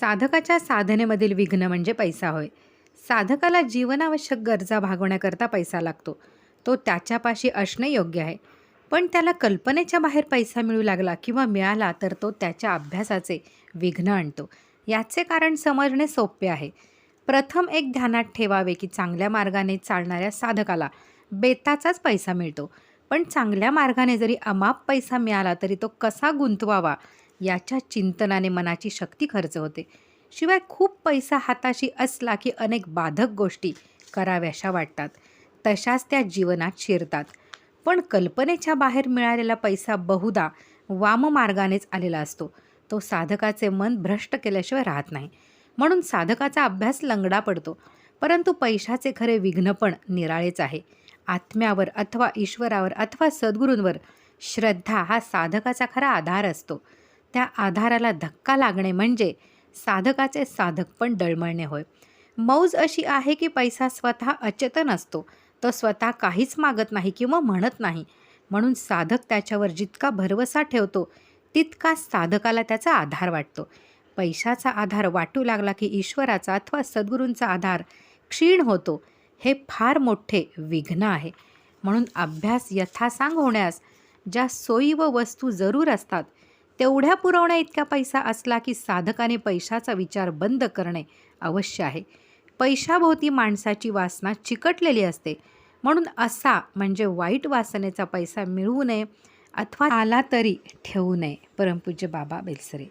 साधकाच्या साधनेमधील विघ्न म्हणजे पैसा होय. साधकाला जीवनावश्यक गरजा भागवण्याकरता पैसा लागतो. तो त्याच्यापाशी असणे योग्य आहे. पण त्याला कल्पनेच्या बाहेर पैसा मिळू लागला किंवा मिळाला तर तो त्याच्या अभ्यासाचे विघ्न आणतो. याचे कारण समजणे सोपे आहे. प्रथम एक ध्यानात ठेवावे की चांगल्या मार्गाने चालणाऱ्या साधकाला बेताचाच पैसा मिळतो. पण चांगल्या मार्गाने जरी अमाप पैसा मिळाला तरी तो कसा गुंतवावा याच्या चिंतनाने मनाची शक्ती खर्च होते. शिवाय खूप पैसा हाताशी असला की अनेक बाधक गोष्टी कराव्याशा वाटतात. तशाच त्या जीवनात शिरतात. पण कल्पनेच्या बाहेर मिळालेला पैसा बहुधा वाममार्गानेच आलेला असतो. तो साधकाचे मन भ्रष्ट केल्याशिवाय राहत नाही. म्हणून साधकाचा अभ्यास लंगडा पडतो. परंतु पैशाचे खरे विघ्न पण निराळेच आहे. आत्म्यावर अथवा ईश्वरावर अथवा सद्गुरूंवर श्रद्धा हा साधकाचा खरा आधार असतो. त्या आधाराला धक्का लागणे म्हणजे साधकाचे साधक पण डळमळणे होय. मौज अशी आहे की पैसा स्वतः अचेतन असतो. तो स्वतः काहीच मागत नाही किंवा म्हणत नाही. म्हणून साधक त्याच्यावर जितका भरवसा ठेवतो तितका साधकाला त्याचा आधार वाटतो. पैशाचा आधार वाटू लागला की ईश्वराचा अथवा सद्गुरूंचा आधार क्षीण होतो हे फार मोठे विघ्न आहे. म्हणून अभ्यास यथासांग होण्यास ज्या सोयी व वस्तू जरूर असतात तेवढ्या पुरवण्या इतका पैसा असला की साधकाने पैशाचा विचार बंद करणे अवश्य आहे. पैशाभोवती माणसाची वासना चिकटलेली असते. म्हणून असा म्हणजे वाईट वासनेचा पैसा मिळवू नये अथवा आला तरी ठेवू नये. परमपूज्य बाबा बेलसरे.